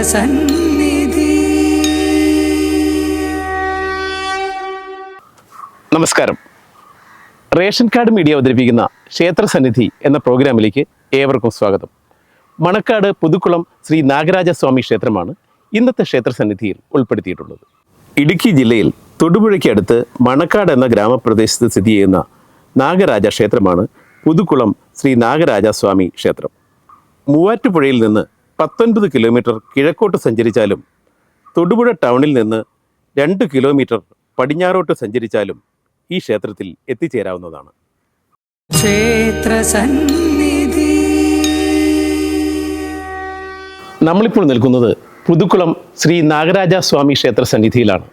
ക്ഷേത്രസന്നിധി നമസ്കാരം. Ration card media അവതരിപ്പിക്കുന്ന ക്ഷേത്ര സന്നിധി എന്ന പ്രോഗ്രാമിലേക്ക് ഏവർക്കും സ്വാഗതം. മണക്കാട് പുതുക്കുളം ശ്രീ നാഗരാജ സ്വാമി ക്ഷേത്രമാണ് ഇന്നത്തെ ക്ഷേത്ര സന്നിധിയിൽ ഉൾപ്പെടുത്തിയിട്ടുള്ളത്. ഇടുക്കി ജില്ലയിൽ തൊടുപുഴയ്ക്ക് അടുത്ത് മണക്കാട് എന്ന ഗ്രാമപ്രദേശത്ത് സ്ഥിതി ചെയ്യുന്ന നാഗരാജ ക്ഷേത്രമാണ് പുതുക്കുളം ശ്രീ നാഗരാജ സ്വാമി ക്ഷേത്രം. മൂവാറ്റുപുഴയിൽ നിന്ന് പത്തൊൻപത് കിലോമീറ്റർ കിഴക്കോട്ട് സഞ്ചരിച്ചാലും തൊടുപുഴ ടൗണിൽ നിന്ന് രണ്ട് കിലോമീറ്റർ പടിഞ്ഞാറോട്ട് സഞ്ചരിച്ചാലും ഈ ക്ഷേത്രത്തിൽ എത്തിച്ചേരാവുന്നതാണ്. നമ്മളിപ്പോൾ നിൽക്കുന്നത് പുതുക്കുളം ശ്രീ നാഗരാജ സ്വാമി ക്ഷേത്ര സന്നിധിയിലാണ്.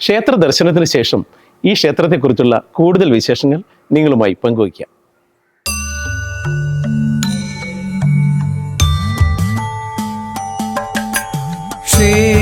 ക്ഷേത്ര ദർശനത്തിന് ശേഷം ഈ ക്ഷേത്രത്തെക്കുറിച്ചുള്ള കൂടുതൽ വിശേഷങ്ങൾ നിങ്ങളുമായി പങ്കുവയ്ക്കാം.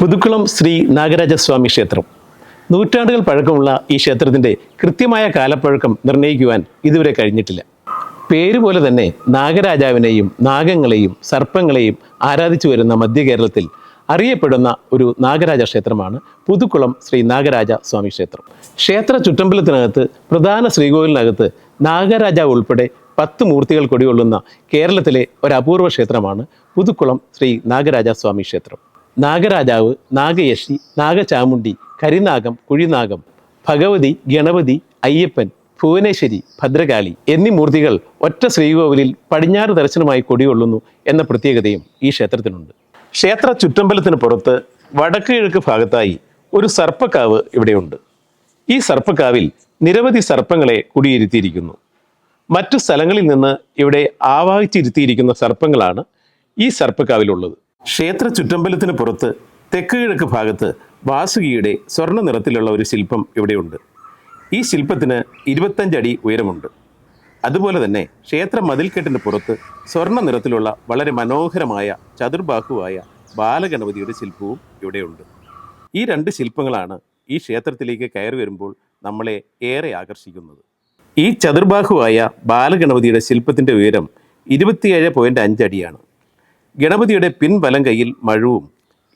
പുതുക്കുളം ശ്രീ നാഗരാജസ്വാമി ക്ഷേത്രം. നൂറ്റാണ്ടുകൾ പഴക്കമുള്ള ഈ ക്ഷേത്രത്തിന്റെ കൃത്യമായ കാലപ്പഴക്കം നിർണയിക്കുവാൻ ഇതുവരെ കഴിഞ്ഞിട്ടില്ല. പേര് പോലെ തന്നെ നാഗരാജാവിനെയും നാഗങ്ങളെയും സർപ്പങ്ങളെയും ആരാധിച്ചു വരുന്ന മധ്യ കേരളത്തിൽ അറിയപ്പെടുന്ന ഒരു നാഗരാജ ക്ഷേത്രമാണ് പുതുക്കുളം ശ്രീ നാഗരാജ സ്വാമി ക്ഷേത്രം. ക്ഷേത്ര ചുറ്റമ്പലത്തിനകത്ത് പ്രധാന ശ്രീകോവിലിനകത്ത് നാഗരാജാവ് ഉൾപ്പെടെ പത്ത് മൂർത്തികൾ കൊടികൊള്ളുന്ന കേരളത്തിലെ ഒരു അപൂർവ ക്ഷേത്രമാണ് പുതുക്കുളം ശ്രീ നാഗരാജ സ്വാമി ക്ഷേത്രം. നാഗരാജാവ് നാഗയക്ഷി നാഗചാമുണ്ടി കരിനാഗം കുഴിനാഗം ഭഗവതി ഗണപതി അയ്യപ്പൻ ഭുവനേശ്വരി ഭദ്രകാളി എന്നീ മൂർത്തികൾ ഒറ്റ ശ്രീകോവിലിൽ പടിഞ്ഞാറ് ദർശനമായി കൊടികൊള്ളുന്നു എന്ന പ്രത്യേകതയും ഈ ക്ഷേത്രത്തിനുണ്ട്. ക്ഷേത്ര ചുറ്റമ്പലത്തിന് പുറത്ത് വടക്ക് കിഴക്ക് ഭാഗത്തായി ഒരു സർപ്പക്കാവ് ഇവിടെയുണ്ട്. ഈ സർപ്പക്കാവിൽ നിരവധി സർപ്പങ്ങളെ കുടിയിരുത്തിയിരിക്കുന്നു. മറ്റു സ്ഥലങ്ങളിൽ നിന്ന് ഇവിടെ ആവാഹിച്ചിരുത്തിയിരിക്കുന്ന സർപ്പങ്ങളാണ് ഈ സർപ്പക്കാവിലുള്ളത്. ക്ഷേത്ര ചുറ്റമ്പലത്തിന് പുറത്ത് തെക്ക് കിഴക്ക് ഭാഗത്ത് വാസുകിയുടെ സ്വർണ നിറത്തിലുള്ള ഒരു ശില്പം ഇവിടെയുണ്ട്. ഈ ശില്പത്തിന് ഇരുപത്തഞ്ചടി ഉയരമുണ്ട്. അതുപോലെ തന്നെ ക്ഷേത്ര മതിൽക്കെട്ടിന് പുറത്ത് സ്വർണ നിറത്തിലുള്ള വളരെ മനോഹരമായ ചതുർബാഹുവായ ബാലഗണപതിയുടെ ശില്പവും ഇവിടെയുണ്ട്. ഈ രണ്ട് ശില്പങ്ങളാണ് ഈ ക്ഷേത്രത്തിലേക്ക് കയറി വരുമ്പോൾ നമ്മളെ ഏറെ ആകർഷിക്കുന്നത്. ഈ ചതുർബാഹുവായ ബാലഗണപതിയുടെ ശില്പത്തിന്റെ ഉയരം ഇരുപത്തിയേഴ് പോയിന്റ് അഞ്ചടിയാണ്. ഗണപതിയുടെ പിൻവലം കൈയിൽ മഴുവും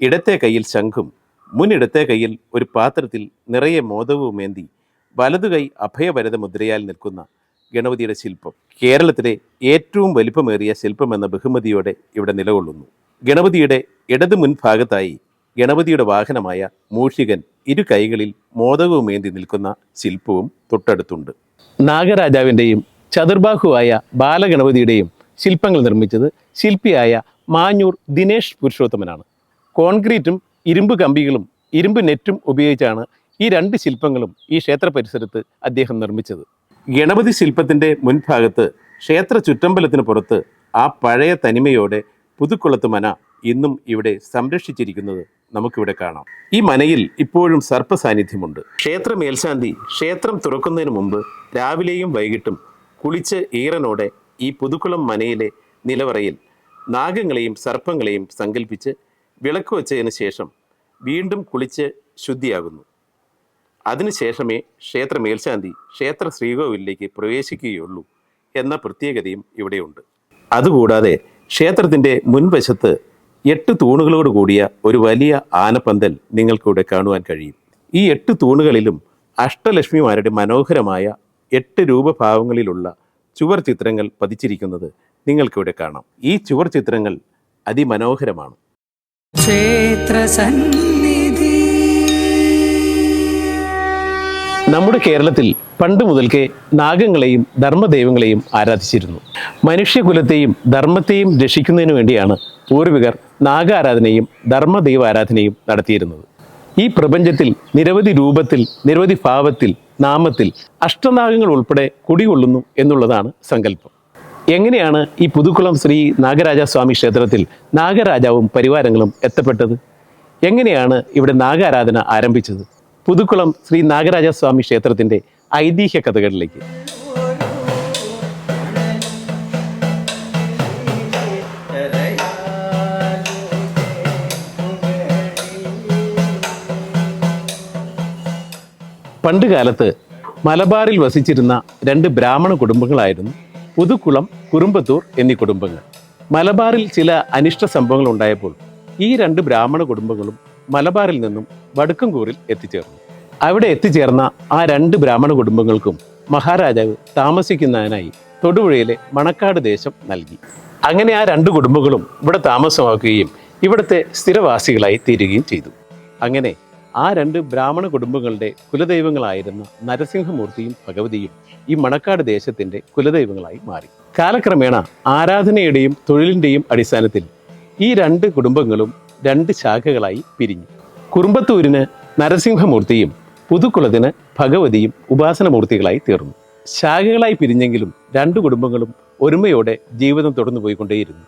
ഇടത്തെ കയ്യിൽ ശംഖും മുന്നിടത്തെ കയ്യിൽ ഒരു പാത്രത്തിൽ നിറയെ മോദവുമേന്തി വലതു കൈ അഭയവരത മുദ്രയാൽ നിൽക്കുന്ന ഗണപതിയുടെ ശില്പം. കേരളത്തിലെ ഏറ്റവും വലിപ്പമേറിയ ശില്പം എന്ന ബഹുമതിയോടെ ഇവിടെ നിലകൊള്ളുന്നു. ഗണപതിയുടെ ഇടതു മുൻഭാഗത്തായി ഗണപതിയുടെ വാഹനമായ മൂഷികൻ ഇരു കൈകളിൽ മോദകവുമേന്തി നിൽക്കുന്ന ശില്പവും തൊട്ടടുത്തുണ്ട്. നാഗരാജാവിന്റെയും ചതുർബാഹുവായ ബാലഗണപതിയുടെയും ശില്പങ്ങൾ നിർമ്മിച്ചത് ശില്പിയായ മാഞ്ഞൂർ ദിനേഷ് പുരുഷോത്തമനാണ്. കോൺക്രീറ്റും ഇരുമ്പ് കമ്പികളും ഇരുമ്പ് നെറ്റും ഉപയോഗിച്ചാണ് ഈ രണ്ട് ശില്പങ്ങളും ഈ ക്ഷേത്ര പരിസരത്ത് അദ്ദേഹം നിർമ്മിച്ചത്. ഗണപതി ശില്പത്തിന്റെ മുൻഭാഗത്ത് ക്ഷേത്ര ചുറ്റമ്പലത്തിന് പുറത്ത് ആ പഴയ തനിമയോടെ പുതുക്കുളത്ത് മന ഇന്നും ഇവിടെ സംരക്ഷിച്ചിരിക്കുന്നത് നമുക്കിവിടെ കാണാം. ഈ മനയിൽ ഇപ്പോഴും സർപ്പ സാന്നിധ്യമുണ്ട് ക്ഷേത്ര മേൽശാന്തി ക്ഷേത്രം തുറക്കുന്നതിന് മുമ്പ് രാവിലെയും വൈകിട്ടും കുളിച്ച് ഈറനോടെ ഈ പുതുക്കുളം മനയിലെ നിലവറയിൽ നാഗങ്ങളെയും സർപ്പങ്ങളെയും സങ്കല്പിച്ച് വിളക്ക് വച്ചതിന് ശേഷം വീണ്ടും കുളിച്ച് ശുദ്ധിയാകുന്നു. അതിനുശേഷമേ ക്ഷേത്ര മേൽശാന്തി ക്ഷേത്ര ശ്രീകോവിലേക്ക് പ്രവേശിക്കുകയുള്ളൂ എന്ന പ്രത്യേകതയും ഇവിടെയുണ്ട്. അതുകൂടാതെ ക്ഷേത്രത്തിന്റെ മുൻവശത്ത് എട്ട് തൂണുകളോട് കൂടിയ ഒരു വലിയ ആനപ്പന്തൽ നിങ്ങൾക്കിവിടെ കാണുവാൻ കഴിയും. ഈ എട്ട് തൂണുകളിലും അഷ്ടലക്ഷ്മിമാരുടെ മനോഹരമായ എട്ട് രൂപഭാവങ്ങളിലുള്ള ചുവർ ചിത്രങ്ങൾ പതിച്ചിരിക്കുന്നത് നിങ്ങൾക്കിവിടെ കാണാം. ഈ ചുവർ ചിത്രങ്ങൾ അതിമനോഹരമാണ്. നമ്മുടെ കേരളത്തിൽ പണ്ട് മുതൽക്കേ നാഗങ്ങളെയും ധർമ്മദൈവങ്ങളെയും ആരാധിച്ചിരുന്നു. മനുഷ്യകുലത്തെയും ധർമ്മത്തെയും രക്ഷിക്കുന്നതിനു വേണ്ടിയാണ് പൂർവികർ നാഗാരാധനയും ധർമ്മദൈവ ആരാധനയും നടത്തിയിരുന്നത്. ഈ പ്രപഞ്ചത്തിൽ നിരവധി രൂപത്തിൽ നിരവധി ഭാവത്തിൽ നാമത്തിൽ അഷ്ടനാഗങ്ങൾ ഉൾപ്പെടെ കുടികൊള്ളുന്നു എന്നുള്ളതാണ് സങ്കല്പം. എങ്ങനെയാണ് ഈ പുതുക്കുളം ശ്രീ നാഗരാജ സ്വാമി ക്ഷേത്രത്തിൽ നാഗരാജാവും പരിവാരങ്ങളും എത്തപ്പെട്ടത്? എങ്ങനെയാണ് ഇവിടെ നാഗാരാധന ആരംഭിച്ചത്? പുതുക്കുളം ശ്രീ നാഗരാജ സ്വാമി ക്ഷേത്രത്തിന്റെ ഐതിഹ്യ കഥകളിലേക്ക്. പണ്ടുകാലത്ത് മലബാറിൽ വസിച്ചിരുന്ന രണ്ട് ബ്രാഹ്മണ കുടുംബങ്ങളായിരുന്നു പുതുക്കുളം കുറുമ്പത്തൂർ എന്നീ കുടുംബങ്ങൾ. മലബാറിൽ ചില അനിഷ്ട സംഭവങ്ങൾ ഉണ്ടായപ്പോൾ ഈ രണ്ട് ബ്രാഹ്മണ കുടുംബങ്ങളും മലബാറിൽ നിന്നും വടുക്കംകൂറിൽ എത്തിച്ചേർന്നു. അവിടെ എത്തിച്ചേർന്ന ആ രണ്ട് ബ്രാഹ്മണ കുടുംബങ്ങൾക്കും മഹാരാജാവ് താമസിക്കുന്നതിനായി തൊടുപുഴയിലെ മണക്കാട് ദേശം നൽകി. അങ്ങനെ ആ രണ്ട് കുടുംബങ്ങളും ഇവിടെ താമസമാക്കുകയും ഇവിടുത്തെ സ്ഥിരവാസികളായി തീരുകയും ചെയ്തു. അങ്ങനെ ആ രണ്ട് ബ്രാഹ്മണ കുടുംബങ്ങളുടെ കുലദൈവങ്ങളായിരുന്ന നരസിംഹമൂർത്തിയും ഭഗവതിയും ഈ മണക്കാട് ദേശത്തിന്റെ കുലദൈവങ്ങളായി മാറി. കാലക്രമേണ ആരാധനയുടെയും തൊഴിലിന്റെയും അടിസ്ഥാനത്തിൽ ഈ രണ്ട് കുടുംബങ്ങളും രണ്ട് ശാഖകളായി പിരിഞ്ഞു. കുറുമ്പത്തൂരിന് നരസിംഹമൂർത്തിയും പുതുക്കുളത്തിന് ഭഗവതിയും ഉപാസനമൂർത്തികളായി തീർന്നു. ശാഖകളായി പിരിഞ്ഞെങ്കിലും രണ്ട് കുടുംബങ്ങളും ഒരുമയോടെ ജീവിതം തുടർന്നു പോയിക്കൊണ്ടേയിരുന്നു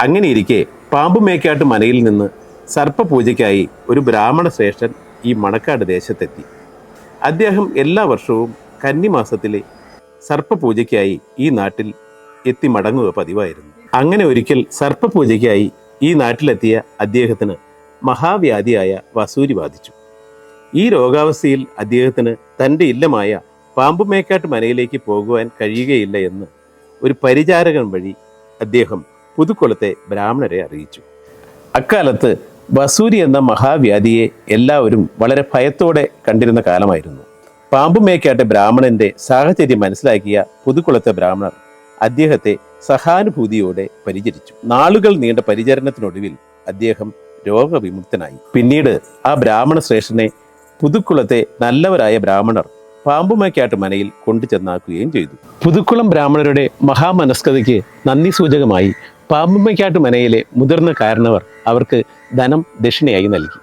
അങ്ങനെയിരിക്കെ പാമ്പുമേക്കാട്ട് മനയിൽ നിന്ന് സർപ്പപൂജയ്ക്കായി ഒരു ബ്രാഹ്മണ ശ്രേഷ്ഠൻ ഈ മണക്കാട് ദേശത്തെത്തി. അദ്ദേഹം എല്ലാ വർഷവും കന്നിമാസത്തിലെ സർപ്പപൂജയ്ക്കായി ഈ നാട്ടിൽ എത്തി മടങ്ങുക പതിവായിരുന്നു. അങ്ങനെ ഒരിക്കൽ സർപ്പപൂജയ്ക്കായി ഈ നാട്ടിലെത്തിയ അദ്ദേഹത്തിന് മഹാവ്യാധിയായ വസൂരി ബാധിച്ചു. ഈ രോഗാവസ്ഥയിൽ അദ്ദേഹത്തിന് തന്റെ ഇല്ലമായ പാമ്പുമേക്കാട്ട് മനയിലേക്ക് പോകുവാൻ കഴിയുകയില്ല എന്ന് ഒരു പരിചാരകൻ വഴി അദ്ദേഹം പുതുക്കുളത്തെ ബ്രാഹ്മണരെ അറിയിച്ചു. അക്കാലത്ത് വസൂരി എന്ന മഹാവ്യാധിയെ എല്ലാവരും വളരെ ഭയത്തോടെ കണ്ടിരുന്ന കാലമായിരുന്നു. പാമ്പുമേക്കാട്ടെ ബ്രാഹ്മണന്റെ സാഹചര്യം മനസ്സിലാക്കിയ പുതുക്കുളത്തെ ബ്രാഹ്മണർ അദ്ദേഹത്തെ സഹാനുഭൂതിയോടെ പരിചരിച്ചു. നാളുകൾ നീണ്ട പരിചരണത്തിനൊടുവിൽ അദ്ദേഹം രോഗവിമുക്തനായി. പിന്നീട് ആ ബ്രാഹ്മണ ശ്രേഷ്ഠനെ പുതുക്കുളത്തെ നല്ലവരായ ബ്രാഹ്മണർ പാമ്പുമേക്കാട്ട് മനയിൽ കൊണ്ടുചെന്നാക്കുകയും ചെയ്തു. പുതുക്കുളം ബ്രാഹ്മണരുടെ മഹാമനസ്കതയ്ക്ക് നന്ദി സൂചകമായി പാമ്പുമേക്കാട്ട് മനയിലെ മുതിർന്ന കാരണവർ അവർക്ക് ധനം ദക്ഷിണയായി നൽകി.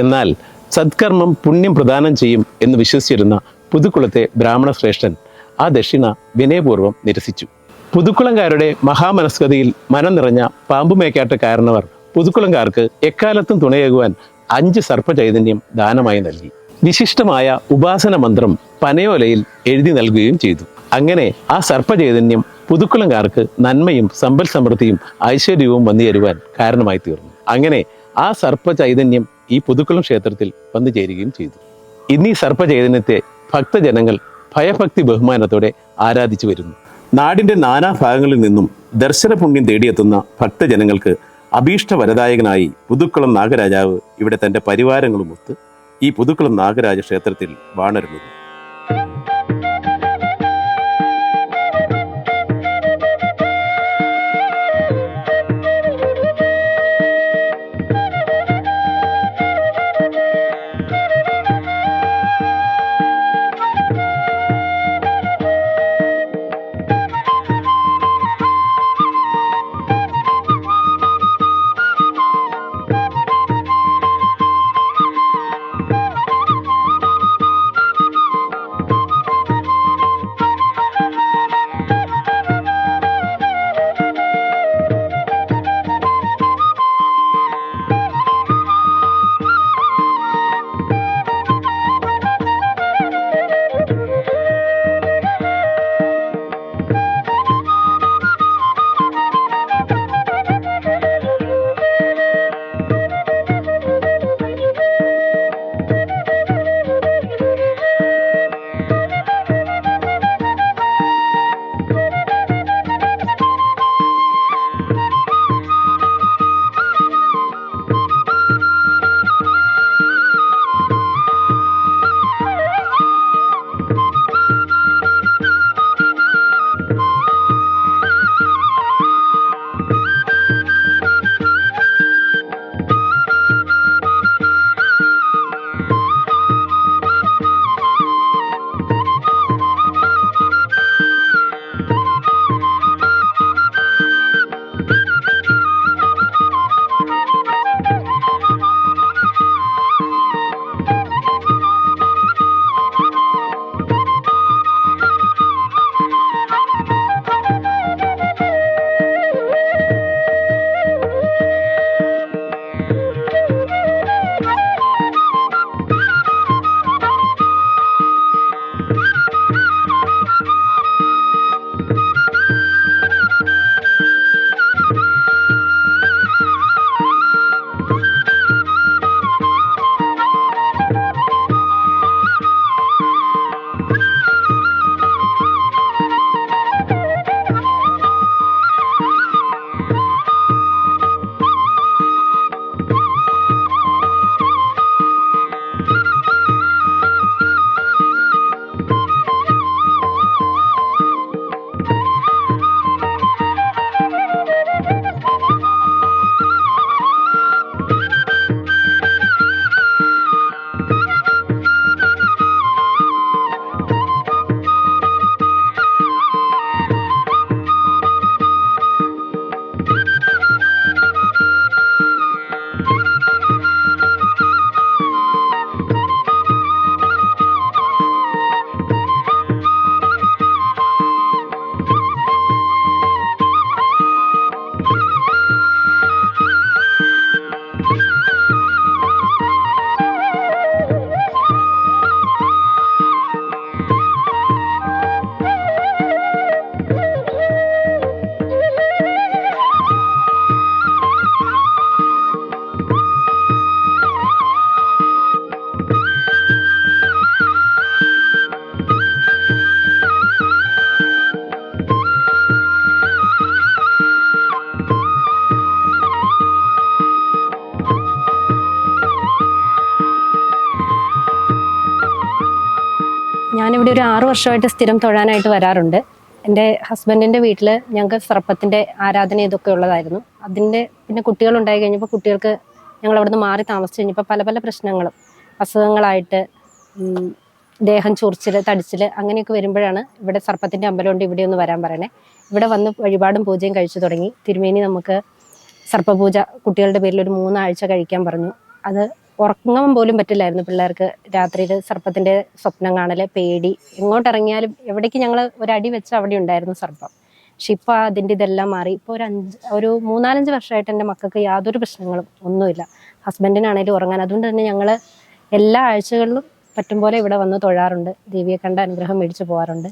എന്നാൽ സത്കർമ്മം പുണ്യം പ്രദാനം ചെയ്യും എന്ന് വിശ്വസിച്ചിരുന്ന പുതുക്കുളത്തെ ബ്രാഹ്മണ ശ്രേഷ്ഠൻ ആ ദക്ഷിണ വിനയപൂർവം നിരസിച്ചു. പുതുക്കുളംകാരുടെ മഹാമനസ്കതയിൽ മനം നിറഞ്ഞ പാമ്പുമേക്കാട്ട് കാരണവർ പുതുക്കുളംകാർക്ക് എക്കാലത്തും തുണയേകുവാൻ അഞ്ച് സർപ്പചൈതന്യം ദാനമായി നൽകി. വിശിഷ്ടമായ ഉപാസന മന്ത്രം പനയോലയിൽ എഴുതി നൽകുകയും ചെയ്തു. അങ്ങനെ ആ സർപ്പചൈതന്യം പുതുക്കുളംകാർക്ക് നന്മയും സമ്പൽ സമൃദ്ധിയും ഐശ്വര്യവും വന്നു തരുവാൻ കാരണമായി തീർന്നു. അങ്ങനെ ആ സർപ്പ ചൈതന്യം ഈ പുതുക്കുളം ക്ഷേത്രത്തിൽ വന്നു ചേരുകയും ചെയ്തു. ഇന്ന് ഈ സർപ്പചൈതന്യത്തെ ഭക്തജനങ്ങൾ ഭയഭക്തി ബഹുമാനത്തോടെ ആരാധിച്ചു വരുന്നു. നാടിന്റെ നാനാഭാഗങ്ങളിൽ നിന്നും ദർശന പുണ്യം തേടിയെത്തുന്ന ഭക്തജനങ്ങൾക്ക് അഭീഷ്ട വരദായകനായി പുതുക്കുളം നാഗരാജാവ് ഇവിടെ തന്റെ പരിവാരങ്ങളുമൊത്ത് ഈ പുതുക്കുളം നാഗരാജ ക്ഷേത്രത്തിൽ വാണരുളുന്നു. വർഷമായിട്ട് സ്ഥിരം തൊഴാനായിട്ട് വരാറുണ്ട്. എന്റെ ഹസ്ബൻഡിന്റെ വീട്ടിൽ ഞങ്ങൾക്ക് സർപ്പത്തിന്റെ ആരാധന ഇതൊക്കെ ഉള്ളതായിരുന്നു. അതിന്റെ പിന്നെ കുട്ടികൾ ഉണ്ടായി കഴിഞ്ഞപ്പോൾ കുട്ടികൾക്ക് ഞങ്ങൾ അവിടുന്ന് മാറി താമസിച്ച് കഴിഞ്ഞപ്പോൾ പല പല പ്രശ്നങ്ങളും അസുഖങ്ങളായിട്ട് ദേഹം ചൊറിച്ചിൽ തടിച്ചിൽ അങ്ങനെയൊക്കെ വരുമ്പോഴാണ് ഇവിടെ സർപ്പത്തിന്റെ അമ്പലമുണ്ട് ഇവിടെ ഒന്ന് വരാൻ പറയണേ. ഇവിടെ വന്ന് വഴിപാടും പൂജയും കഴിച്ചു തുടങ്ങി. തിരുമേനി നമുക്ക് സർപ്പപൂജ കുട്ടികളുടെ പേരിൽ ഒരു മൂന്നാഴ്ച കഴിക്കാൻ പറഞ്ഞു. അത് ഉറങ്ങാൻ പോലും പറ്റില്ലായിരുന്നു പിള്ളേർക്ക് രാത്രിയിൽ സർപ്പത്തിന്റെ സ്വപ്നം കാണൽ പേടി. എങ്ങോട്ടിറങ്ങിയാലും എവിടേക്ക് ഞങ്ങൾ ഒരടി വെച്ച് അവിടെ ഉണ്ടായിരുന്നു സർപ്പം. പക്ഷെ ഇപ്പൊ അതിന്റെ ഇതെല്ലാം മാറി. ഇപ്പൊ ഒരു അഞ്ച് ഒരു മൂന്നാലഞ്ച് വർഷമായിട്ട് എന്റെ മക്കൾക്ക് യാതൊരു പ്രശ്നങ്ങളും ഒന്നുമില്ല. ഹസ്ബൻഡിനാണേലും ഉറങ്ങാൻ. അതുകൊണ്ട് തന്നെ ഞങ്ങൾ എല്ലാ ആഴ്ചകളിലും പറ്റും പോലെ ഇവിടെ വന്ന് തൊഴാറുണ്ട്. ദേവിയെ കണ്ട അനുഗ്രഹം മേടിച്ചു പോകാറുണ്ട്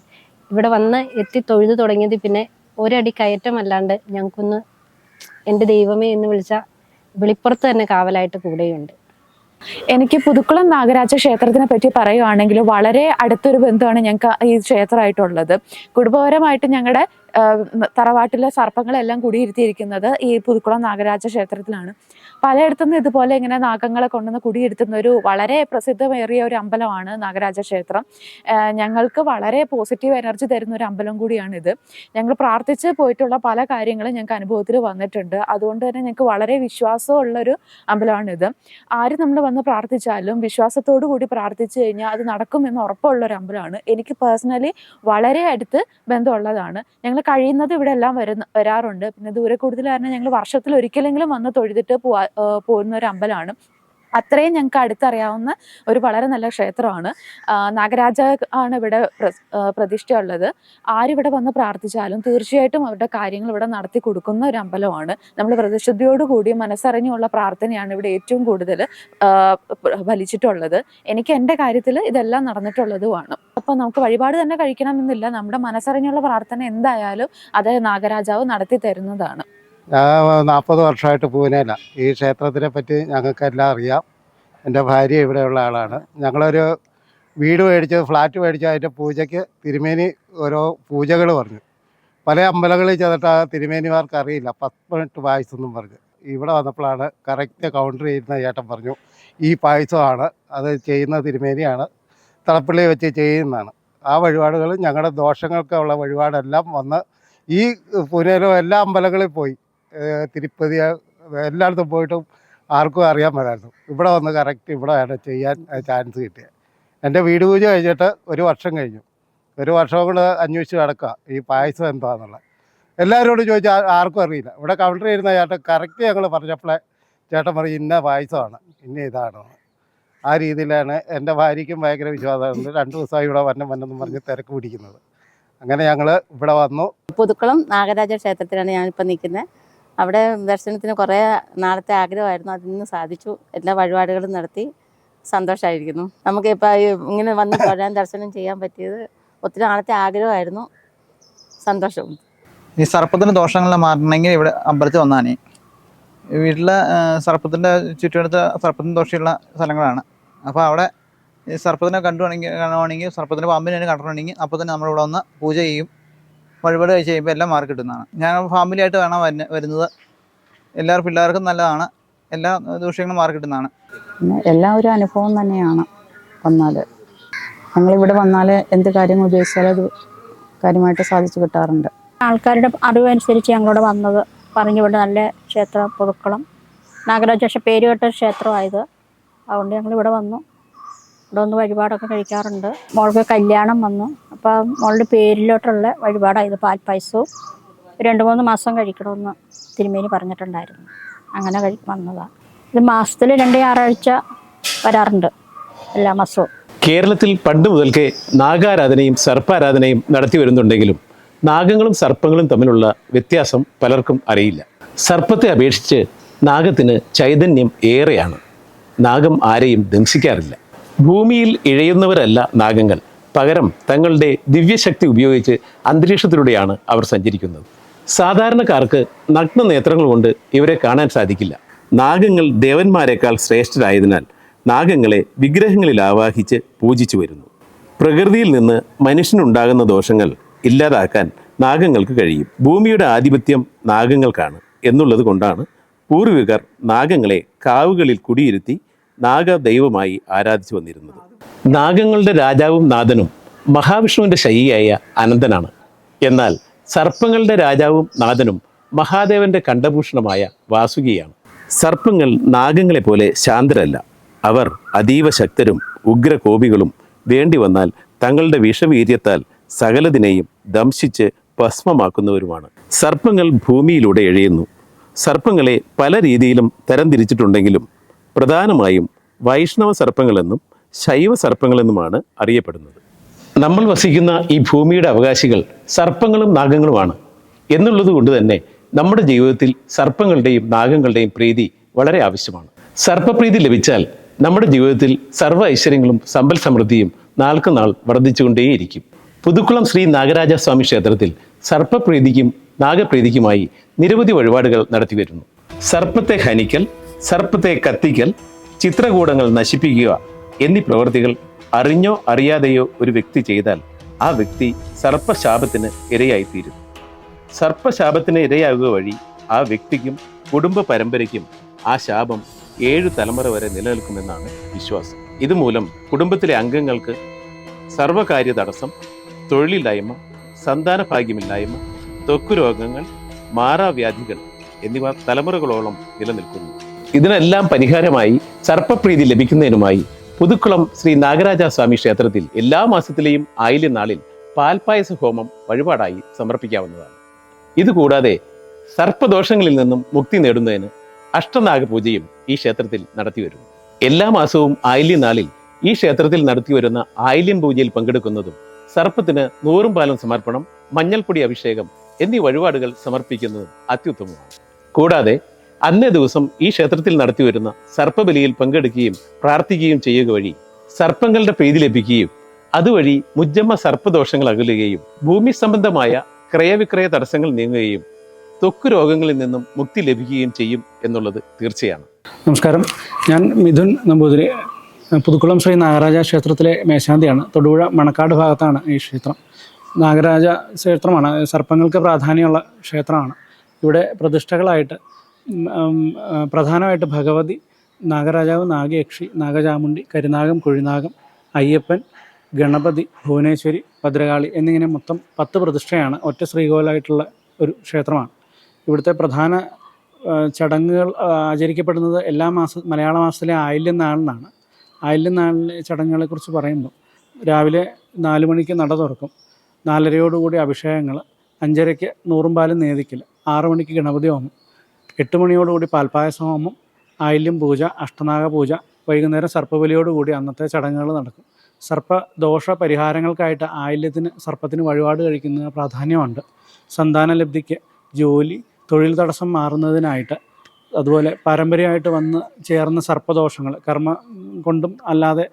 ഇവിടെ വന്ന് എത്തി തൊഴുതു തുടങ്ങിയത് പിന്നെ ഒരടി കയറ്റം അല്ലാണ്ട് ഞങ്ങൾക്കൊന്ന് എന്റെ ദൈവമേ എന്ന് വിളിച്ച വെളിപ്പുറത്ത് തന്നെ കാവലായിട്ട് കൂടെയുണ്ട്. എനിക്ക് പുതുക്കുളം നാഗരാജ ക്ഷേത്രത്തിനെ പറ്റി പറയുവാണെങ്കിൽ വളരെ അടുത്തൊരു ബന്ധമാണ് ഞങ്ങൾക്ക് ഈ ക്ഷേത്രമായിട്ടുള്ളത്. കുടുംബപരമായിട്ട് ഞങ്ങളുടെ തറവാട്ടിലെ സർപ്പങ്ങളെല്ലാം കുടിയിരുത്തിയിരിക്കുന്നത് ഈ പുതുക്കുളം നാഗരാജ ക്ഷേത്രത്തിലാണ്. പലയിടത്തുനിന്ന് ഇതുപോലെ ഇങ്ങനെ നാഗങ്ങളെ കൊണ്ടുവന്ന് കുടിയിരുത്തുന്ന ഒരു വളരെ പ്രസിദ്ധമേറിയ ഒരു അമ്പലമാണ് നാഗരാജ ക്ഷേത്രം. ഞങ്ങൾക്ക് വളരെ പോസിറ്റീവ് എനർജി തരുന്ന ഒരു അമ്പലം കൂടിയാണ് ഇത് ഞങ്ങൾ പ്രാർത്ഥിച്ച് പോയിട്ടുള്ള പല കാര്യങ്ങളും ഞങ്ങൾക്ക് അനുഭവത്തിൽ വന്നിട്ടുണ്ട്. അതുകൊണ്ട് തന്നെ ഞങ്ങൾക്ക് വളരെ വിശ്വാസമുള്ളൊരു അമ്പലമാണിത്. ആര് നമ്മൾ വന്ന് പ്രാർത്ഥിച്ചാലും വിശ്വാസത്തോടു കൂടി പ്രാർത്ഥിച്ചു കഴിഞ്ഞാൽ അത് നടക്കുമെന്ന് ഉറപ്പുള്ള ഒരു അമ്പലമാണ്. എനിക്ക് പേഴ്സണലി വളരെ അടുത്ത് ബന്ധമുള്ളതാണ്. ഞങ്ങൾ കഴിയുന്നത് ഇവിടെ എല്ലാം വരുന്ന വരാറുണ്ട്. പിന്നെ ദൂരെ കൂടുതൽ കാരണം ഞങ്ങൾ വർഷത്തിൽ ഒരിക്കലെങ്കിലും വന്ന് തൊഴുതിട്ട് പോവാ പോകുന്ന ഒരു അമ്പലമാണ്. അത്രയും ഞങ്ങൾക്ക് അടുത്തറിയാവുന്ന ഒരു വളരെ നല്ല ക്ഷേത്രമാണ്. നാഗരാജ ആണ് ഇവിടെ പ്രതിഷ്ഠയുള്ളത്. ആരിവിടെ വന്ന് പ്രാർത്ഥിച്ചാലും തീർച്ചയായിട്ടും അവരുടെ കാര്യങ്ങൾ ഇവിടെ നടത്തി കൊടുക്കുന്ന ഒരു അമ്പലമാണ്. നമ്മൾ പ്രതിശുദ്ധിയോടുകൂടി മനസ്സറിഞ്ഞുള്ള പ്രാർത്ഥനയാണ് ഇവിടെ ഏറ്റവും കൂടുതൽ ഫലിച്ചിട്ടുള്ളത്. എനിക്ക് എന്റെ കാര്യത്തിൽ ഇതെല്ലാം നടന്നിട്ടുള്ളതുമാണ്. അപ്പോൾ നമുക്ക് വഴിപാട് തന്നെ കഴിക്കണമെന്നില്ല. നമ്മുടെ മനസ്സറിഞ്ഞുള്ള പ്രാർത്ഥന എന്തായാലും അത് നാഗരാജാവ് നടത്തി തരുന്നതാണ്. ഞാൻ നാൽപ്പത് വർഷമായിട്ട് പൂനെയിലാണ് ഈ ക്ഷേത്രത്തിനെ പറ്റി ഞങ്ങൾക്കെല്ലാം അറിയാം. എന്റെ ഭാര്യ ഇവിടെയുള്ള ആളാണ്. ഞങ്ങളൊരു വീട് മേടിച്ച് ഫ്ലാറ്റ് മേടിച്ച് അതിന്റെ പൂജയ്ക്ക് തിരുമേനി ഓരോ പൂജകൾ പറഞ്ഞു. പല അമ്പലങ്ങളിൽ ചെന്നിട്ട് ആ തിരുമേനിമാർക്ക് അറിയില്ല. പത്ത് മിനിറ്റ് പായസമെന്നും പറഞ്ഞു. ഇവിടെ വന്നപ്പോഴാണ് കറക്റ്റ് കൗണ്ടർ ചെയ്യുന്ന ചേട്ടൻ പറഞ്ഞു ഈ പായസമാണ്. അത് ചെയ്യുന്ന തിരുമേനിയാണ്. തളപ്പള്ളി വെച്ച് ചെയ്യുന്നതാണ്. ആ വഴിപാടുകൾ ഞങ്ങളുടെ ദോഷങ്ങൾക്കുള്ള വഴിപാടെല്ലാം വന്ന് ഈ പൂനെയിലും എല്ലാ അമ്പലങ്ങളിൽ പോയി. തിരുപ്പതി എല്ലായിടത്തും പോയിട്ടും ആർക്കും അറിയാൻ പറ്റായിരുന്നു ഇവിടെ വന്ന് കറക്റ്റ് ഇവിടെയാണ് ചെയ്യാൻ ചാൻസ് കിട്ടിയത് എന്റെ വീട് പൂജ കഴിഞ്ഞിട്ട് ഒരു വർഷം കഴിഞ്ഞു. ഒരു വർഷം കൊണ്ട് അന്വേഷിച്ച് കിടക്കുക ഈ പായസം എന്താണെന്നുള്ളത് എല്ലാവരോടും ചോദിച്ചാൽ ആർക്കും അറിയില്ല. ഇവിടെ കൗണ്ടറിൽ ചെയ്യുന്ന ചേട്ടൻ കറക്റ്റ് ഞങ്ങൾ പറഞ്ഞപ്പോഴേ ചേട്ടൻ പറയും ഇന്ന പായസമാണ് ഇന്ന ഇതാണ്. ആ രീതിയിലാണ് എന്റെ ഭാര്യയ്ക്കും ഭയങ്കര വിശ്വാസമുണ്ട് രണ്ട് ദിവസമായി ഇവിടെ വന്നം വന്നെന്നും പറഞ്ഞ് തിരക്ക് പിടിക്കുന്നത്. അങ്ങനെ ഞങ്ങൾ ഇവിടെ വന്നു. പുതുക്കളം നാഗരാജ ക്ഷേത്രത്തിലാണ് ഞാനിപ്പോൾ നിൽക്കുന്നത് അവിടെ ദർശനത്തിന് കുറേ നാളത്തെ ആഗ്രഹമായിരുന്നു. അതിന്ന് സാധിച്ചു. എല്ലാ വഴിപാടുകളും നടത്തി സന്തോഷമായിരിക്കുന്നു നമുക്കിപ്പോൾ ഇങ്ങനെ വന്ന് തൊഴാൻ ദർശനം ചെയ്യാൻ പറ്റിയത് ഒത്തിരി നാളത്തെ ആഗ്രഹമായിരുന്നു. സന്തോഷവും. ഈ സർപ്പത്തിന്റെ ദോഷങ്ങളെ മാറണമെങ്കിൽ ഇവിടെ അമ്പലത്തിൽ വന്നാണ്. വീട്ടിലെ സർപ്പത്തിന്റെ ചുറ്റുവട്ടത്ത് സർപ്പത്തിന് ദോഷമുള്ള സ്ഥലങ്ങളാണ്. അപ്പോൾ അവിടെ സർപ്പത്തിനെ കണ്ടുവാണെങ്കിൽ കാണുവാണെങ്കിൽ സർപ്പത്തിന്റെ പാമ്പിനെ കണ്ടിട്ടുണ്ടെങ്കിൽ അപ്പോൾ തന്നെ നമ്മളിവിടെ വന്ന് പൂജ ചെയ്യും. വഴിപാട് കഴിച്ച് കഴിയുമ്പോൾ എല്ലാം മാർക്ക് കിട്ടുന്നതാണ്. ഞാൻ ഫാമിലി ആയിട്ട് വേണം വരുന്ന വരുന്നത്. എല്ലാ പിള്ളേർക്കും നല്ലതാണ്. എല്ലാ ദൂഷ്യങ്ങളും മാർക്ക് കിട്ടുന്നതാണ്. എല്ലാം ഒരു അനുഭവം തന്നെയാണ് വന്നാൽ ഞങ്ങളിവിടെ വന്നാൽ എന്ത് കാര്യങ്ങൾ ഉദ്ദേശിച്ചാലും അത് കാര്യമായിട്ട് സാധിച്ചു കിട്ടാറുണ്ട്. ആൾക്കാരുടെ അറിവനുസരിച്ച് ഞങ്ങളോട് വന്നത് പറഞ്ഞു ഇവിടെ നല്ല ക്ഷേത്ര പുതുക്കളം. നാഗരാജ പേര് കേട്ട ക്ഷേത്രമായത്. അതുകൊണ്ട് ഞങ്ങൾ ഇവിടെ വന്നു. ഇവിടെ വന്ന് വഴിപാടൊക്കെ കഴിക്കാറുണ്ട്. മോൾക്ക് കല്യാണം വന്നു. അപ്പം മോളുടെ പേരിലോട്ടുള്ള വഴിപാടായത് പാൽപ്പായസവും. രണ്ട് മൂന്ന് മാസം കഴിക്കണമെന്ന് തിരുമേനി പറഞ്ഞിട്ടുണ്ടായിരുന്നു. അങ്ങനെ കഴി വന്നതാണ് ഇത് മാസത്തിൽ രണ്ട് ഞായറാഴ്ച വരാറുണ്ട് എല്ലാ മാസവും. കേരളത്തിൽ പണ്ട് മുതൽക്കേ നാഗാരാധനയും സർപ്പാരാധനയും നടത്തി വരുന്നുണ്ടെങ്കിലും നാഗങ്ങളും സർപ്പങ്ങളും തമ്മിലുള്ള വ്യത്യാസം പലർക്കും അറിയില്ല. സർപ്പത്തെ അപേക്ഷിച്ച് നാഗത്തിന് ചൈതന്യം ഏറെയാണ്. നാഗം ആരെയും ദംശിക്കാറില്ല. ഭൂമിയിൽ ഇഴയുന്നവരല്ല നാഗങ്ങൾ. പകരം തങ്ങളുടെ ദിവ്യശക്തി ഉപയോഗിച്ച് അന്തരീക്ഷത്തിലൂടെയാണ് അവർ സഞ്ചരിക്കുന്നത്. സാധാരണക്കാർക്ക് നഗ്ന നേത്രങ്ങൾ കൊണ്ട് ഇവരെ കാണാൻ സാധിക്കില്ല. നാഗങ്ങൾ ദേവന്മാരെക്കാൾ ശ്രേഷ്ഠരായതിനാൽ നാഗങ്ങളെ വിഗ്രഹങ്ങളിൽ ആവാഹിച്ച് പൂജിച്ചു വരുന്നു. പ്രകൃതിയിൽ നിന്ന് മനുഷ്യനുണ്ടാകുന്ന ദോഷങ്ങൾ ഇല്ലാതാക്കാൻ നാഗങ്ങൾക്ക് കഴിയും. ഭൂമിയുടെ ആധിപത്യം നാഗങ്ങൾക്കാണ് എന്നുള്ളത് കൊണ്ടാണ് പൂർവികർ നാഗങ്ങളെ കാവുകളിൽ കുടിയിരുത്തി നാഗദൈവമായി ആരാധിച്ചു വന്നിരുന്നത്. നാഗങ്ങളുടെ രാജാവും നാഥനും മഹാവിഷ്ണുവിന്റെ ശൈലിയായ അനന്തനാണ്. എന്നാൽ സർപ്പങ്ങളുടെ രാജാവും നാഥനും മഹാദേവന്റെ കണ്ഠഭൂഷണമായ വാസുകിയാണ്. സർപ്പങ്ങൾ നാഗങ്ങളെ പോലെ ശാന്തരല്ല. അവർ അതീവ ശക്തരും ഉഗ്രകോപികളും വേണ്ടി വന്നാൽ തങ്ങളുടെ വിഷവീര്യത്താൽ സകലതിനെയും ദംശിച്ച് ഭസ്മമാക്കുന്നവരുമാണ്. സർപ്പങ്ങൾ ഭൂമിയിലൂടെ എഴയുന്നു. സർപ്പങ്ങളെ പല രീതിയിലും തരംതിരിച്ചിട്ടുണ്ടെങ്കിലും പ്രധാനമായും വൈഷ്ണവ സർപ്പങ്ങളെന്നും ശൈവ സർപ്പങ്ങളെന്നുമാണ് അറിയപ്പെടുന്നത്. നമ്മൾ വസിക്കുന്ന ഈ ഭൂമിയുടെ അവകാശികൾ സർപ്പങ്ങളും നാഗങ്ങളുമാണ്. എന്നുള്ളത് കൊണ്ട് തന്നെ നമ്മുടെ ജീവിതത്തിൽ സർപ്പങ്ങളുടെയും നാഗങ്ങളുടെയും പ്രീതി വളരെ ആവശ്യമാണ്. സർപ്പപ്രീതി ലഭിച്ചാൽ നമ്മുടെ ജീവിതത്തിൽ സർവ ഐശ്വര്യങ്ങളും സമ്പൽ സമൃദ്ധിയും നാൾക്ക് നാൾ വർദ്ധിച്ചുകൊണ്ടേയിരിക്കും. പുതുക്കുളം ശ്രീ നാഗരാജ സ്വാമി ക്ഷേത്രത്തിൽ സർപ്പപ്രീതിക്കും നാഗപ്രീതിക്കുമായി നിരവധി വഴിപാടുകൾ നടത്തിവരുന്നു. സർപ്പത്തെ ഹനിക്കൽ സർപ്പത്തെ കത്തിക്കൽ ചിത്രകൂടങ്ങൾ നശിപ്പിക്കുക എന്നീ പ്രവൃത്തികൾ അറിഞ്ഞോ അറിയാതെയോ ഒരു വ്യക്തി ചെയ്താൽ ആ വ്യക്തി സർപ്പശാപത്തിന് ഇരയായിത്തീരും. സർപ്പശാപത്തിന് ഇരയാകുക വഴി ആ വ്യക്തിക്കും കുടുംബ പരമ്പരയ്ക്കും ആ ശാപം ഏഴ് തലമുറ വരെ നിലനിൽക്കുമെന്നാണ് വിശ്വാസം. ഇതുമൂലം കുടുംബത്തിലെ അംഗങ്ങൾക്ക് സർവകാര്യ തടസ്സം തൊഴിലില്ലായ്മ സന്താന ഭാഗ്യമില്ലായ്മ ത്വക്ക് രോഗങ്ങൾ മാറാവ്യാധികൾ എന്നിവ തലമുറകളോളം നിലനിൽക്കുന്നു. ഇതിനെല്ലാം പരിഹാരമായി സർപ്പപ്രീതി ലഭിക്കുന്നതിനുമായി പുതുക്കുളം ശ്രീ നാഗരാജ സ്വാമി ക്ഷേത്രത്തിൽ എല്ലാ മാസത്തിലെയും ആയില്യ നാളിൽ പാൽപായസ ഹോമം വഴിപാടായി സമർപ്പിക്കാവുന്നതാണ്. ഇതുകൂടാതെ സർപ്പദോഷങ്ങളിൽ നിന്നും മുക്തി നേടുന്നതിന് അഷ്ടനാഗ പൂജയും ഈ ക്ഷേത്രത്തിൽ നടത്തിവരുന്നു. എല്ലാ മാസവും ആയില്യ നാളിൽ ഈ ക്ഷേത്രത്തിൽ നടത്തിവരുന്ന ആയില്യം പൂജയിൽ പങ്കെടുക്കുന്നതും സർപ്പത്തിന് നൂറും പാലും സമർപ്പണം മഞ്ഞൾപ്പൊടി അഭിഷേകം എന്നീ വഴിപാടുകൾ സമർപ്പിക്കുന്നതും അത്യുത്തമമാണ്. കൂടാതെ അന്നേ ദിവസം ഈ ക്ഷേത്രത്തിൽ നടത്തിവരുന്ന സർപ്പബലിയിൽ പങ്കെടുക്കുകയും പ്രാർത്ഥിക്കുകയും ചെയ്യുക വഴി സർപ്പങ്ങളുടെ പ്രീതി ലഭിക്കുകയും അതുവഴി മുജ്ജമ്മ സർപ്പദോഷങ്ങൾ അകലുകയും ഭൂമി സംബന്ധമായ ക്രയവിക്രയ തടസ്സങ്ങൾ നീങ്ങുകയും ത്വക്ക് രോഗങ്ങളിൽ നിന്നും മുക്തി ലഭിക്കുകയും ചെയ്യും എന്നുള്ളത് തീർച്ചയാണ്. നമസ്കാരം. ഞാൻ മിഥുൻ നമ്പൂതിരി. പുതുക്കുളം ശ്രീ നാഗരാജ ക്ഷേത്രത്തിലെ മേശാന്തിയാണ്. തൊടുപുഴ മണക്കാട് ഭാഗത്താണ് ഈ ക്ഷേത്രം. നാഗരാജ ക്ഷേത്രമാണ്. സർപ്പങ്ങൾക്ക് പ്രാധാന്യമുള്ള ക്ഷേത്രമാണ്. ഇവിടെ പ്രതിഷ്ഠകളായിട്ട് പ്രധാനമായിട്ട് ഭഗവതി നാഗരാജാവ് നാഗയക്ഷി നാഗചാമുണ്ടി കരിനാഗം കുഴിനാഗം അയ്യപ്പൻ ഗണപതി ഭുവനേശ്വരി ഭദ്രകാളി എന്നിങ്ങനെ മൊത്തം പത്ത് പ്രതിഷ്ഠയാണ് ഒറ്റ ശ്രീകോലായിട്ടുള്ള ഒരു ക്ഷേത്രമാണ്. ഇവിടുത്തെ പ്രധാന ചടങ്ങുകൾ ആചരിക്കപ്പെടുന്നത് എല്ലാ മാസ മലയാള മാസത്തിലെ ആയില്യം നാളിനാണ്. ആയില്യം നാളിലെ ചടങ്ങുകളെക്കുറിച്ച് പറയുമ്പോൾ രാവിലെ നാല് മണിക്ക് നട തുറക്കും നാലരയോടുകൂടി അഭിഷേകങ്ങൾ അഞ്ചരയ്ക്ക് നൂറും പാലും ആറു മണിക്ക് ഗണപതി ഹോമം എട്ട് മണിയോടുകൂടി പാൽപ്പായസ ഹോമം ആയില്യം പൂജ അഷ്ടനാഗ പൂജ വൈകുന്നേരം സർപ്പബലിയോടുകൂടി അന്നത്തെ ചടങ്ങുകൾ നടക്കും. സർപ്പ ദോഷ പരിഹാരങ്ങൾക്കായിട്ട് ആയില്യത്തിന് സർപ്പത്തിന് വഴിപാട് കഴിക്കുന്നതിന് പ്രാധാന്യമുണ്ട്. സന്താനലബ്ധിക്ക് ജോലി തൊഴിൽ തടസ്സം മാറുന്നതിനായിട്ട് അതുപോലെ പാരമ്പര്യമായിട്ട് വന്ന് ചേർന്ന സർപ്പദോഷങ്ങൾ കർമ്മ കൊണ്ടും അല്ലാതെ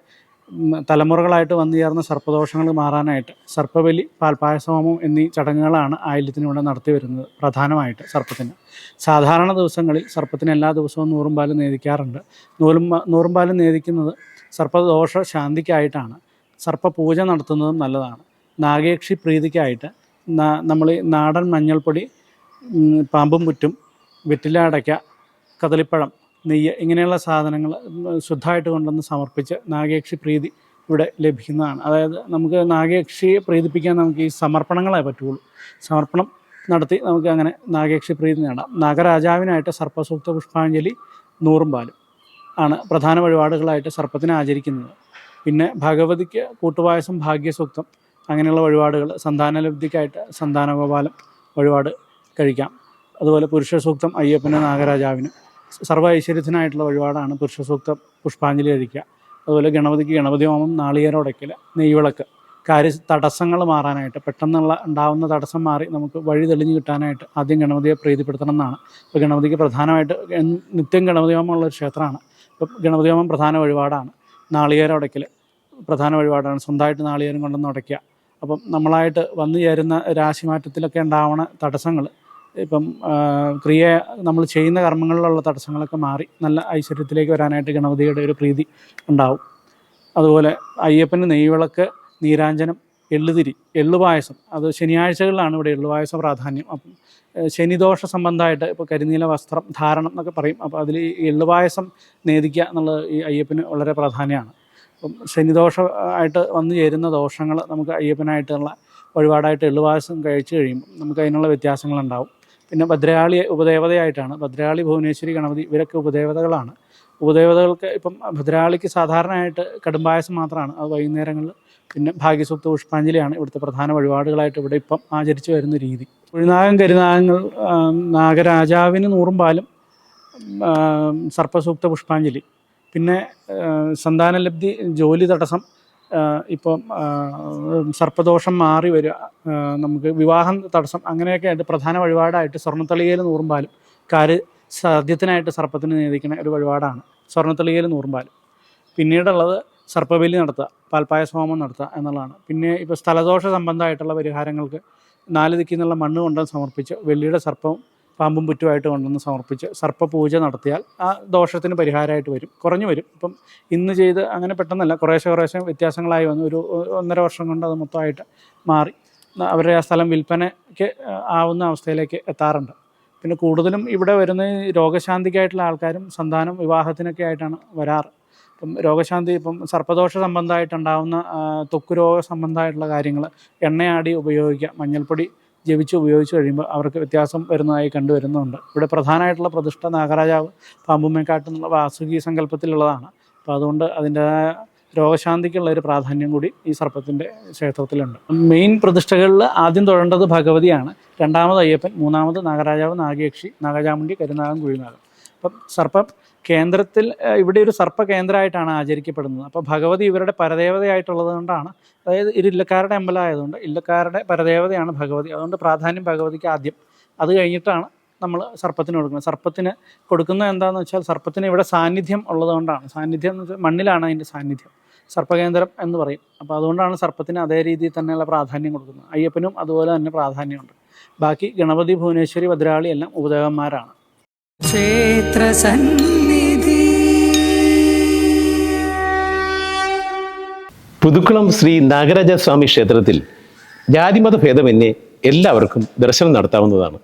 തലമുറകളായിട്ട് വന്നു ചേർന്ന സർപ്പദോഷങ്ങൾ മാറാനായിട്ട് സർപ്പബലി പാൽപ്പായസോമം എന്നീ ചടങ്ങുകളാണ് ആയില്യത്തിന് ഇവിടെ നടത്തി വരുന്നത് പ്രധാനമായിട്ട് സർപ്പത്തിന്. സാധാരണ ദിവസങ്ങളിൽ സർപ്പത്തിന് എല്ലാ ദിവസവും നൂറും പാലും നേദിക്കാറുണ്ട്. നൂലും നൂറും പാലും നേദിക്കുന്നത് സർപ്പദോഷ ശാന്തിക്കായിട്ടാണ്. സർപ്പപൂജ നടത്തുന്നതും നല്ലതാണ്. നാഗേക്ഷി പ്രീതിക്കായിട്ട് നമ്മൾ നാടൻ മഞ്ഞൾപ്പൊടി പാമ്പും പുറ്റും വെറ്റില അടയ്ക്ക കദളിപ്പഴം നെയ്യ് ഇങ്ങനെയുള്ള സാധനങ്ങൾ ശുദ്ധമായിട്ട് കൊണ്ടുവന്ന് സമർപ്പിച്ച് നാഗയക്ഷി പ്രീതി ഇവിടെ ലഭിക്കുന്നതാണ്. അതായത് നമുക്ക് നാഗയക്ഷിയെ പ്രീതിപ്പിക്കാൻ നമുക്ക് ഈ സമർപ്പണങ്ങളെ പറ്റുള്ളൂ. സമർപ്പണം നടത്തി നമുക്ക് അങ്ങനെ നാഗയക്ഷി പ്രീതി നേടാം. നാഗരാജാവിനായിട്ട് സർപ്പസൂക്ത പുഷ്പാഞ്ജലി നൂറും പാലും ആണ് പ്രധാന വഴിപാടുകളായിട്ട് സർപ്പത്തിനെ ആചരിക്കുന്നത്. പിന്നെ ഭഗവതിക്ക് കൂട്ടുപായസം ഭാഗ്യസൂക്തം അങ്ങനെയുള്ള വഴിപാടുകൾ സന്താനലബ്ധിക്കായിട്ട് സന്താനഗോപാലം വഴിപാട് കഴിക്കാം. അതുപോലെ പുരുഷസൂക്തം അയ്യപ്പന് നാഗരാജാവിന് സർവ ഐശ്വര്യത്തിനായിട്ടുള്ള വഴിപാടാണ് പുരുഷ സൂക്ത പുഷ്പാഞ്ജലി കഴിക്കുക. അതുപോലെ ഗണപതിക്ക് ഗണപതി ഹോമം നാളികേരം ഉടയ്ക്കൽ നെയ്വിളക്ക്. കാര്യ തടസ്സങ്ങൾ മാറാനായിട്ട് പെട്ടെന്നുള്ള ഉണ്ടാവുന്ന തടസ്സം മാറി നമുക്ക് വഴി തെളിഞ്ഞു കിട്ടാനായിട്ട് ആദ്യം ഗണപതിയെ പ്രീതിപ്പെടുത്തണം എന്നാണ്. ഇപ്പോൾ ഗണപതിക്ക് പ്രധാനമായിട്ട് നിത്യം ഗണപതി ഹോമമുള്ള ഒരു ക്ഷേത്രമാണ്. ഇപ്പോൾ ഗണപതി ഹോമം പ്രധാന വഴിപാടാണ്. നാളികേരം ഉടയ്ക്കൽ പ്രധാന വഴിപാടാണ്. സ്വന്തമായിട്ട് നാളികേരം കൊണ്ടുവന്ന് ഉടയ്ക്കുക. അപ്പം നമ്മളായിട്ട് വന്നു ചേരുന്ന രാശിമാറ്റത്തിലൊക്കെ ഉണ്ടാവുന്ന തടസ്സങ്ങൾ ഇപ്പം ക്രിയ നമ്മൾ ചെയ്യുന്ന കർമ്മങ്ങളിലുള്ള തടസ്സങ്ങളൊക്കെ മാറി നല്ല ഐശ്വര്യത്തിലേക്ക് വരാനായിട്ട് ഗണപതിയുടെ ഒരു പ്രീതി ഉണ്ടാവും. അതുപോലെ അയ്യപ്പന് നെയ്വിളക്ക് നീരാഞ്ജനം എള്ളുതിരി എള്ളുപായസം അത് ശനിയാഴ്ചകളിലാണ് ഇവിടെ എള്ളുപായസ പ്രാധാന്യം. അപ്പം ശനിദോഷ സംബന്ധമായിട്ട് ഇപ്പോൾ കരിനീല വസ്ത്രം ധാരണം എന്നൊക്കെ പറയും. അപ്പോൾ അതിൽ ഈ എള്ളുപായസം നേദിക്കുക എന്നുള്ളത് ഈ അയ്യപ്പന് വളരെ പ്രാധാന്യമാണ്. അപ്പം ശനിദോഷ ആയിട്ട് വന്നു ചേരുന്ന ദോഷങ്ങൾ നമുക്ക് അയ്യപ്പനായിട്ടുള്ള വഴിപാടായിട്ട് എള്ളുപായസം കഴിച്ചു കഴിയുമ്പോൾ നമുക്ക് അതിനുള്ള വ്യത്യാസങ്ങളുണ്ടാവും. പിന്നെ ഭദ്രകാളി ഉപദേവതയായിട്ടാണ്. ഭദ്രകാളി ഭുവനേശ്വരി ഗണപതി ഇവരൊക്കെ ഉപദേവതകളാണ്. ഉപദേവതകൾക്ക് ഇപ്പം ഭദ്രകാളിക്ക് സാധാരണയായിട്ട് കടുംപായസം മാത്രമാണ് അത് വൈകുന്നേരങ്ങളിൽ പിന്നെ ഭാഗ്യസൂക്ത പുഷ്പാഞ്ജലിയാണ് ഇവിടുത്തെ പ്രധാന വഴിപാടുകളായിട്ട് ഇവിടെ ഇപ്പം ആചരിച്ചു വരുന്ന രീതി. കുഴിനാഗം കരുനാഗങ്ങൾ നാഗരാജാവിന് നൂറും പാലും സർപ്പസൂക്ത പുഷ്പാഞ്ജലി. പിന്നെ സന്താനലബ്ധി ജോലി തടസ്സം ആ, ഇപ്പം സർപ്പദോഷം മാറി വരിക നമുക്ക് വിവാഹം തടസ്സം അങ്ങനെയൊക്കെ ആയിട്ട് പ്രധാന വഴിപാടായിട്ട് സ്വർണത്തളികയിൽ നൂറുമ്പാലും കാര് സദ്യത്തിനായിട്ട് സർപ്പത്തിന് നിയന്ത്രിക്കുന്ന ഒരു വഴിപാടാണ്. സ്വർണത്തളികയിൽ നൂറുമ്പാലും. പിന്നീടുള്ളത് സർപ്പബലി നടത്തുക പാൽപ്പായസ ഹോമം നടത്തുക എന്നുള്ളതാണ്. പിന്നെ ഇപ്പോൾ സ്ഥലദോഷ സംബന്ധമായിട്ടുള്ള പരിഹാരങ്ങൾക്ക് നാല് ദിക്കിൽ നിന്നുള്ള മണ്ണ് കൊണ്ടുവന്ന് സമർപ്പിച്ച് വെള്ളിയുടെ സർപ്പവും പാമ്പും പുറ്റുമായിട്ട് കൊണ്ടുവന്ന് സമർപ്പിച്ച് സർപ്പപൂജ നടത്തിയാൽ ആ ദോഷത്തിന് പരിഹാരമായിട്ട് വരും. കുറഞ്ഞു വരും. ഇപ്പം ഇന്ന് ചെയ്ത് അങ്ങനെ പെട്ടെന്നല്ല. കുറേശ്ശെ കുറേശ്ശെ വ്യത്യാസങ്ങളായി വന്നു. ഒരു ഒന്നര വർഷം കൊണ്ട് അത് മൊത്തമായിട്ട് മാറി. അവരുടെ ആ സ്ഥലം വിൽപ്പനയ്ക്ക് ആവുന്ന അവസ്ഥയിലേക്ക് എത്താറുണ്ട്. പിന്നെ കൂടുതലും ഇവിടെ വരുന്ന രോഗശാന്തിക്കായിട്ടുള്ള ആൾക്കാരും സന്താനം വിവാഹത്തിനൊക്കെ ആയിട്ടാണ് വരാറ്. ഇപ്പം രോഗശാന്തി ഇപ്പം സർപ്പദോഷ സംബന്ധമായിട്ടുണ്ടാവുന്ന ആ, ത്വക്ക് രോഗ സംബന്ധമായിട്ടുള്ള കാര്യങ്ങൾ എണ്ണയാടി ഉപയോഗിക്കുക. മഞ്ഞൾപ്പൊടി ജപിച്ച് ഉപയോഗിച്ച് കഴിയുമ്പോൾ അവർക്ക് വ്യത്യാസം വരുന്നതായി കണ്ടുവരുന്നുണ്ട് ഇവിടെ പ്രധാനമായിട്ടുള്ള പ്രതിഷ്ഠ നാഗരാജാവ് പാമ്പുമ്മേക്കാട്ട് എന്നുള്ള വാസുകി സങ്കല്പത്തിലുള്ളതാണ്. അപ്പോൾ അതുകൊണ്ട് അതിന്റെതായ രോഗശാന്തിക്കുള്ള ഒരു പ്രാധാന്യം കൂടി ഈ സർപ്പത്തിന്റെ ക്ഷേത്രത്തിലുണ്ട്. മെയിൻ പ്രതിഷ്ഠകളിൽ ആദ്യം തൊഴേണ്ടത് ഭഗവതിയാണ്. രണ്ടാമത് അയ്യപ്പൻ മൂന്നാമത് നാഗരാജാവ് നാഗയക്ഷി നാഗചാമുണ്ടി കരുനാഗം കുഴിനാഗം. അപ്പം സർപ്പം കേന്ദ്രത്തിൽ ഇവിടെ ഒരു സർപ്പ കേന്ദ്രമായിട്ടാണ് ആചരിക്കപ്പെടുന്നത്. അപ്പോൾ ഭഗവതി ഇവരുടെ പരദേവതയായിട്ടുള്ളത് കൊണ്ടാണ്. അതായത് ഇത് ഇല്ലക്കാരുടെ അമ്പലമായതുകൊണ്ട് ഇല്ലക്കാരുടെ പരദേവതയാണ് ഭഗവതി. അതുകൊണ്ട് പ്രാധാന്യം ഭഗവതിക്ക് ആദ്യം. അത് കഴിഞ്ഞിട്ടാണ് നമ്മൾ സർപ്പത്തിന് കൊടുക്കുന്നത്. സർപ്പത്തിന് കൊടുക്കുന്നത് എന്താണെന്ന് വെച്ചാൽ സർപ്പത്തിന് ഇവിടെ സാന്നിധ്യം ഉള്ളതുകൊണ്ടാണ് സാന്നിധ്യം എന്ന് വെച്ചാൽ മണ്ണിലാണ് അതിന്റെ സാന്നിധ്യം. സർപ്പകേന്ദ്രം എന്ന് പറയും. അപ്പോൾ അതുകൊണ്ടാണ് സർപ്പത്തിന് അതേ രീതിയിൽ തന്നെയുള്ള പ്രാധാന്യം കൊടുക്കുന്നത്. അയ്യപ്പനും അതുപോലെ തന്നെ പ്രാധാന്യമുണ്ട്. ബാക്കി ഗണപതി ഭുവനേശ്വരി ഭദ്രാളി എല്ലാം ഉപദേവന്മാരാണ്. ക്ഷേത്രസന്നിധി പുതുക്കുളം ശ്രീ നാഗരാജ സ്വാമി ക്ഷേത്രത്തിൽ ജാതിമത ഭേദമന്യേ എല്ലാവർക്കും ദർശനം നടത്താവുന്നതാണ്.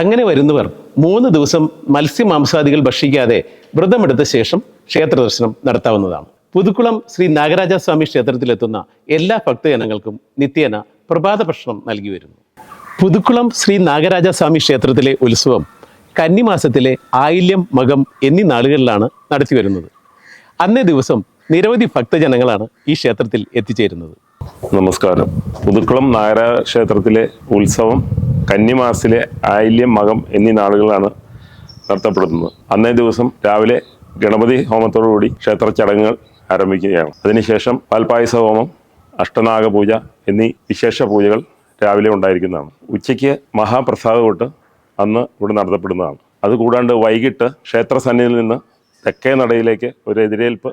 അങ്ങനെ വരുന്നവർ മൂന്ന് ദിവസം മത്സ്യമാംസാദികൾ ഭക്ഷിക്കാതെ വ്രതമെടുത്ത ശേഷം ക്ഷേത്ര ദർശനം നടത്താവുന്നതാണ്. പുതുക്കുളം ശ്രീ നാഗരാജ സ്വാമി ക്ഷേത്രത്തിലെത്തുന്ന എല്ലാ ഭക്തജനങ്ങൾക്കും നിത്യേന പ്രഭാത ഭക്ഷണം നൽകി വരുന്നു. പുതുക്കുളം ശ്രീ നാഗരാജ സ്വാമി ക്ഷേത്രത്തിലെ ഉത്സവം കന്നിമാസത്തിലെ ആയില്യം മകം എന്നീ നാളുകളിലാണ് നടത്തി വരുന്നത്. അന്നേ ദിവസം നിരവധി ഭക്തജനങ്ങളാണ് ഈ ക്ഷേത്രത്തിൽ എത്തിച്ചേരുന്നത്. നമസ്കാരം. പുതുക്കുളം നായര ക്ഷേത്രത്തിലെ ഉത്സവം കന്നിമാസത്തിലെ ആയില്യം മകം എന്നീ നാളുകളാണ് നടത്തപ്പെടുന്നത്. അന്നേ ദിവസം രാവിലെ ഗണപതി ഹോമത്തോടുകൂടി ക്ഷേത്ര ചടങ്ങുകൾ ആരംഭിക്കുകയാണ്. അതിനുശേഷം പാൽപായസ ഹോമം അഷ്ടനാഗ പൂജ എന്നീ വിശേഷ പൂജകൾ രാവിലെ ഉണ്ടായിരിക്കുന്നതാണ്. ഉച്ചയ്ക്ക് മഹാപ്രസാദ കൂട്ട് അന്ന് ഇവിടെ നടത്തപ്പെടുന്നതാണ്. അതുകൂടാണ്ട് വൈകിട്ട് ക്ഷേത്ര സന്നിധിയിൽ നിന്ന് തെക്കേ നടയിലേക്ക് ഒരു എതിരേൽപ്പ്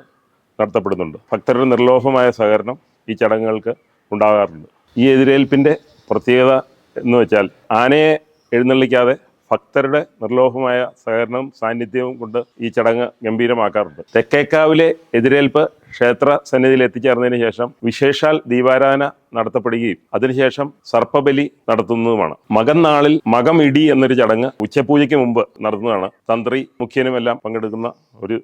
നടത്തപ്പെടുന്നുണ്ട്. ഭക്തരുടെ നിർലോഭമായ സഹകരണം ഈ ചടങ്ങുകൾക്ക് ഉണ്ടാകാറുണ്ട്. ഈ എതിരേൽപ്പിന്റെ പ്രത്യേകത എന്ന് വെച്ചാൽ ആനയെ എഴുന്നള്ളിക്കാതെ ഭക്തരുടെ നിർലോഭമായ സഹകരണവും സാന്നിധ്യവും കൊണ്ട് ഈ ചടങ്ങ് ഗംഭീരമാക്കാറുണ്ട്. തെക്കേക്കാവിലെ എതിരേൽപ്പ് ക്ഷേത്ര സന്നിധിയിൽ എത്തിച്ചേർന്നതിന് ശേഷം വിശേഷാൽ ദീപാരാധന നടത്തപ്പെടുകയും അതിനുശേഷം സർപ്പബലി നടത്തുന്നതുമാണ്. മകൻ നാളിൽ മകം ഇടി എന്നൊരു ചടങ്ങ് ഉച്ചപൂജയ്ക്ക് മുമ്പ് നടത്തുന്നതാണ്. തന്ത്രി മുഖ്യനുമെല്ലാം പങ്കെടുക്കുന്ന ഒരു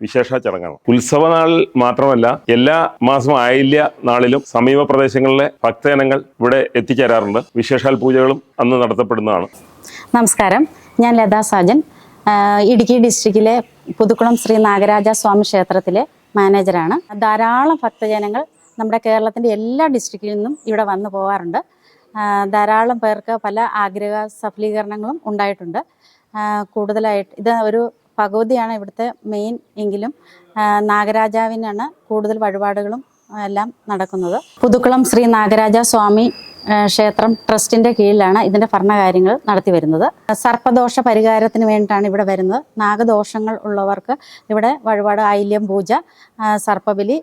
വിശേഷ ചടങ്ങാണ്. ഉത്സവ നാളിൽ മാത്രമല്ല എല്ലാ മാസം ആയില്യ നാളിലും സമീപ പ്രദേശങ്ങളിലെ ഭക്തജനങ്ങൾ ഇവിടെ എത്തിച്ചേരാറുണ്ട്. വിശേഷാൽ പൂജകളും അന്ന് നടത്തപ്പെടുന്നതാണ്. നമസ്കാരം. ഞാൻ ലതാ സാജൻ. ഇടുക്കി ഡിസ്ട്രിക്റ്റിലെ പുതുക്കുളം ശ്രീ നാഗരാജ സ്വാമി ക്ഷേത്രത്തിലെ മാനേജറാണ്. ധാരാളം ഭക്തജനങ്ങൾ നമ്മുടെ കേരളത്തിന്റെ എല്ലാ ഡിസ്ട്രിക്റ്റിൽ നിന്നും ഇവിടെ വന്നു പോകാറുണ്ട് ധാരാളം പേർക്ക് പല ആഗ്രഹ സഫലീകരണങ്ങളും ഉണ്ടായിട്ടുണ്ട്. കൂടുതലായിട്ട് ഇത് ഒരു ഭഗവതിയാണ് ഇവിടുത്തെ മെയിൻ എങ്കിലും നാഗരാജാവിനാണ് കൂടുതൽ വഴിപാടുകളും എല്ലാം നടക്കുന്നത്. പുതുക്കുളം ശ്രീ നാഗരാജ സ്വാമി ക്ഷേത്രം ട്രസ്റ്റിന്റെ കീഴിലാണ് ഇതിന്റെ ഭരണകാര്യങ്ങൾ നടത്തി വരുന്നത്. സർപ്പദോഷ പരിഹാരത്തിന് വേണ്ടിയിട്ടാണ് ഇവിടെ വരുന്നത്. നാഗദോഷങ്ങൾ ഉള്ളവർക്ക് ഇവിടെ വഴിപാട് ആയില്യം പൂജ സർപ്പബലി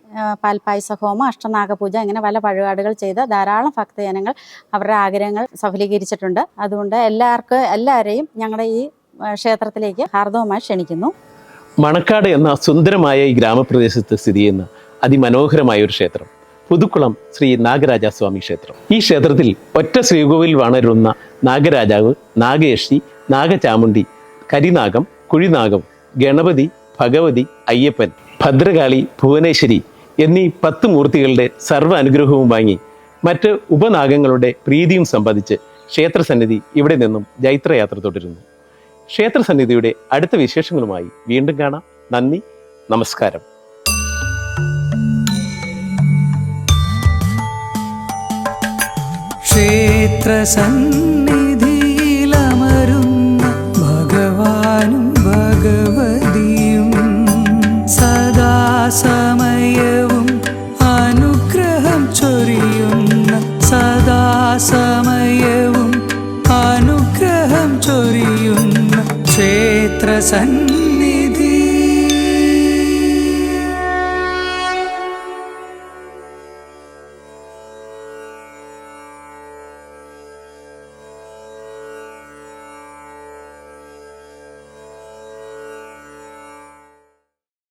പാൽപായസ ഹോമം അഷ്ടനാഗപൂജ ഇങ്ങനെ പല വഴിപാടുകൾ ചെയ്ത് ധാരാളം ഭക്തജനങ്ങൾ അവരുടെ ആഗ്രഹങ്ങൾ സഫലീകരിച്ചിട്ടുണ്ട്. അതുകൊണ്ട് എല്ലാവർക്കും എല്ലാവരെയും ഞങ്ങളുടെ ഈ ക്ഷേത്രത്തിലേക്ക് ഹാർദവമായി ക്ഷണിക്കുന്നു. മണക്കാട് എന്ന സുന്ദരമായ ഈ ഗ്രാമപ്രദേശത്ത് സ്ഥിതി ചെയ്യുന്ന അതിമനോഹരമായ ഒരു ക്ഷേത്രം. പുതുക്കുളം ശ്രീ നാഗരാജ സ്വാമി ക്ഷേത്രം. ഈ ക്ഷേത്രത്തിൽ ഒറ്റ ശ്രീകോവിൽ വളരുന്ന നാഗരാജാവ് നാഗയക്ഷി നാഗചാമുണ്ടി കരിനാഗം കുഴിനാഗം ഗണപതി ഭഗവതി അയ്യപ്പൻ ഭദ്രകാളി ഭുവനേശ്വരി എന്നീ പത്ത് മൂർത്തികളുടെ സർവ അനുഗ്രഹവും വാങ്ങി മറ്റ് ഉപനാഗങ്ങളുടെ പ്രീതിയും സമ്പാദിച്ച് ക്ഷേത്രസന്നിധി ഇവിടെ നിന്നും ജൈത്രയാത്ര തുടരുന്നു. ക്ഷേത്രസന്നിധിയുടെ അടുത്ത വിശേഷങ്ങളുമായി വീണ്ടും കാണാം. നന്ദി. നമസ്കാരം. ക്ഷേത്രസന്നിധിയിലമരുന്ന ഭഗവാനും ഭഗവതിയും സദാസമയവും അനുഗ്രഹം ചൊരിയുന്ന സദാസമയവും അനുഗ്രഹം ചൊരിയുന്ന ക്ഷേത്രസന്നിധി